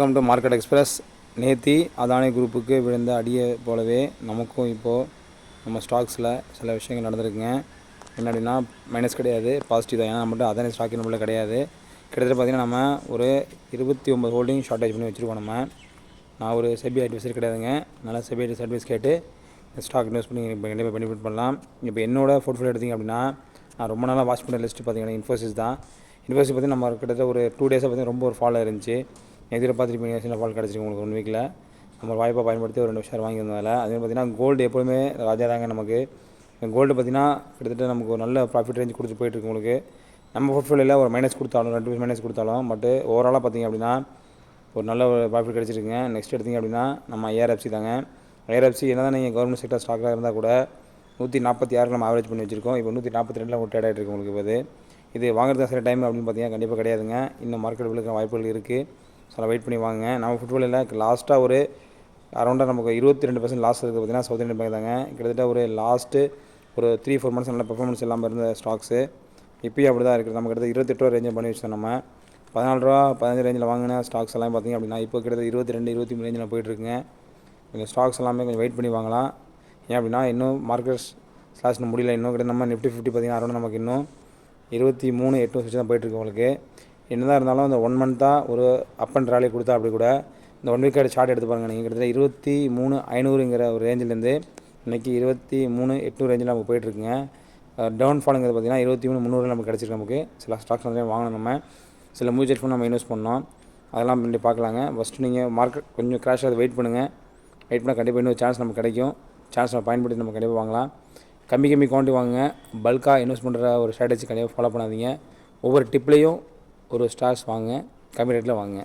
Welcome to market express நேத்தி அதானி குரூப்புக்கு விழுந்த அடியை போலவே நமக்கும் இப்போது நம்ம ஸ்டாக்ஸில் சில விஷயங்கள் நடந்திருக்குங்க. என்ன அப்படின்னா மைனஸ் கிடையாது பாசிட்டிவ் தான். ஏன்னா நம்மகிட்ட அதானி ஸ்டாக் நம்மள கிடையாது. கிட்டத்தட்ட பார்த்திங்கன்னா நம்ம ஒரு இருபத்தி ஒம்பது ஹோல்டிங் ஷார்ட்டேஜ் பண்ணி வச்சுருக்கோம் நம்ம. நான் ஒரு செபி அட்வைசர் கிடையாதுங்க. நல்லா செபி அட்வைஸ் கேட்டு ஸ்டாக் இன்வெஸ்ட் பண்ணி இப்போ கண்டிப்பாக பெனிஃபிட் பண்ணலாம். இப்போ என்னோட போர்ட்ஃபோலியோ எடுத்திங்க அப்படின்னா நான் ரொம்ப நாளாக வாட்ச் பண்ண லிஸ்ட்டு பார்த்தீங்கன்னா இன்ஃபோசிஸ் தான். இன்ஃபோசிஸ் பார்த்திங்கன்னா நம்ம கிட்டத்தட்ட ஒரு டூ டேஸாக பார்த்தீங்கன்னா ரொம்ப ஒரு ஃபாலோ இருந்துச்சு எதிர பார்த்துட்டு சின்ன ஃபால் கிடச்சிருக்கு உங்களுக்கு ஒன் வீக்கில் நம்ம வாய்ப்பை பயன்படுத்தி ஒரு ரெண்டு ஷேர் வாங்கியிருந்ததால் அதே பார்த்தீங்கன்னா கோல்டு எப்போதுமே ராஜா தாங்க நமக்கு. கோல்டு பார்த்தீங்கன்னா கிட்டத்தட்ட நமக்கு ஒரு நல்ல ப்ராஃபிட் ரேஞ்ச் கொடுத்து போயிட்டுருக்கு உங்களுக்கு. நம்ம போர்ட்ஃபோலியோவில் ஒரு மைனஸ் கொடுத்தாலும் ரெண்டு மைனஸ் கொடுத்தாலும் பட் ஓவராலாக பார்த்தீங்க அப்படின்னா ஒரு நல்ல ஒரு ப்ராஃபிட் கிடச்சிருக்குங்க. நெக்ஸ்ட் எடுத்திங்க அப்படின்னா நம்ம ஏஆர்எஃப்சி தாங்க. ஏஆர்எஃப்சி என்ன தான் நீங்கள் கவர்மெண்ட் செக்டர் ஸ்டாக்காக இருந்தால் கூட நூற்றி நாற்பத்தி ஆறு நம்ம ஆவரேஜ் பண்ணி வச்சிருக்கோம். இப்போ நூற்றி நாற்பத்தி ரெண்டில் ஒரு ட்ரேட் ஆகிட்டு இருக்கு உங்களுக்கு இப்போ இது. இது வாங்குறது சில டைம் அப்படின்னு பார்த்தீங்கன்னா கண்டிப்பாக கிடையாதுங்க. இன்னும் மார்க்கெட் விழுக்க வாய்ப்புகள் இருக்குது ஸோ அதை வெயிட் பண்ணி வாங்க நம்ம ஃபுட்பாலில் லாஸ்ட்டாக ஒரு அரௌண்டாக நமக்கு இருபத்தி ரெண்டு பர்சன்ட் லாஸ் இருக்குது பார்த்தீங்கன்னா சவுத் இந்தியன் பேங்க் தாங்க. கிட்டத்தட்ட ஒரு லாஸ்ட்டு ஒரு த்ரீ ஃபோர் மந்த்ஸ் நல்ல பெர்ஃபார்மன்ஸ் இல்லாமல் இருந்த ஸ்டாக்ஸு இப்பயும் அப்படி தான் இருக்குது. நம்ம கிட்ட இருபத்தெட்டு ரூபா ரேஞ்சு பண்ணி வச்சோம் நம்ம. பதினாலு ரூபா பதினஞ்சு ரேஞ்சில் வாங்கின ஸ்டாக்ஸ் எல்லாம் பார்த்திங்க அப்படின்னா இப்போ கிட்டத்தட்ட இருபத்தி ரெண்டு இருபத்தி மூணு ரேஞ்சில் போயிட்டுருக்குங்க. கொஞ்சம் ஸ்டாக்ஸ் எல்லாமே கொஞ்சம் வெயிட் பண்ணி வாங்கலாம். ஏன் அப்படின்னா இன்னும் மார்க்கெட் ஸ்லாஷ் முடியல. இன்னும் கிட்ட நம்ம நிஃப்டி ஃபிஃப்டி பார்த்திங்கன்னா அரௌண்ட் நமக்கு இன்னும் இருபத்தி மூணு எட்டு வச்சு தான் போயிட்டுருக்கு உங்களுக்கு. என்னதான் இருந்தாலும் அந்த ஒன் மந்த்தாக ஒரு அப் அண்ட் ராலி கொடுத்தா அப்படி கூட இந்த ஒன் வீக்கோட சார்ட் எடுத்து பாருங்கள் நீங்கள் கிட்டத்தட்ட இருபத்தி மூணு ஐநூறுங்கிற ஒரு ரேஞ்சிலேருந்து இன்றைக்கி இருபத்தி மூணு எட்நூறு ரேஞ்சில் நமக்கு போயிட்டுருக்குங்க. டவுன் ஃபாலுங்கிறது பார்த்திங்கன்னா இருபத்தி மூணு முந்நூறு நமக்கு கிடச்சிருக்கு நமக்கு. சில ஸ்டாக்ஸ் வந்து வாங்கணும் நம்ம. சில மியூச்சுவல் ஃபண்ட் நம்ம இன்வெஸ்ட் பண்ணோம். அதெல்லாம் பண்ணி பார்க்கலாங்க. ஃபஸ்ட்டு நீங்கள் மார்க்கெட் கொஞ்சம் கிராஷ் ஆகுது வெயிட் பண்ணுங்கள் வெயிட் பண்ணால் கண்டிப்பாக இன்னொரு சான்ஸ் நமக்கு கிடைக்கும். சான்ஸ் நம்ம பயன்படுத்தி நம்ம கண்டிப்பாக வாங்கலாம். கம்மி கம்மி குவான்டிட்டி வாங்குங்க. பல்காக இன்வெஸ்ட் பண்ணுற ஒரு ஸ்ட்ராட்டஜி கண்டிப்பாக ஃபாலோ பண்ணாதீங்க. ஒவ்வொரு டிப்லேயும் ஒரு ஸ்டார்ஸ் வாங்க கம்மி ரேட்டில் வாங்க.